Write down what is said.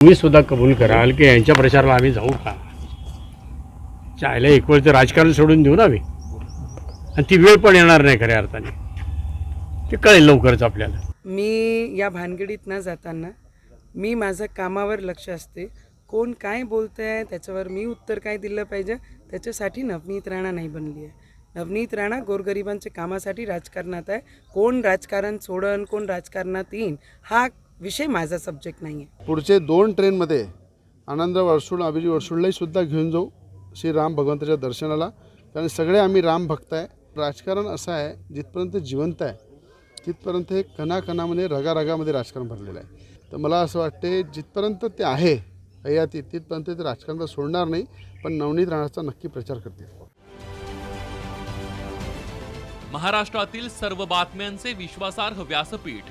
तुम्ही सुद्धा कबूल कराल की यांच्या प्रचाराला आम्ही जाऊ का? चायला एक वेळचं राजकारण सोडून देऊ ना आम्ही. आणि ती वेळ पण येणार नाही खऱ्या अर्थाने. ते कळेल लवकरच आपल्याला. मी या भानगडीत न जाताना मी माझं कामावर लक्ष असते. कोण काय बोलतं आहे त्याच्यावर मी उत्तर काय दिलं पाहिजे त्याच्यासाठी नवनीत राणा नाही बनली आहे. नवनीत राणा गोरगरिबांच्या कामासाठी राजकारणात आहे. कोण राजकारण सोडन कोण राजकारणात येईन हा विषय माझा सब्जेक्ट नाही आहे पुढचे दोन ट्रेनमध्ये आनंदराव अडसूळ अभिजी अडसूळलाही सुद्धा घेऊन जाऊ श्री राम भगवंताच्या दर्शनाला. कारण सगळे आम्ही राम भक्त आहे. राजकारण असं आहे जिथपर्यंत जिवंत आहे तिथपर्यंत हे कणाकणामध्ये रगारगामध्ये राजकारण भरलेलं आहे. तर मला असं वाटते जिथपर्यंत ते आहे हयाती तिथपर्यंत ते राजकारण तर सोडणार नाही पण नवनीत राणाचा नक्की प्रचार करतील. महाराष्ट्रातील सर्व बातम्यांचे विश्वासार्ह व्यासपीठ.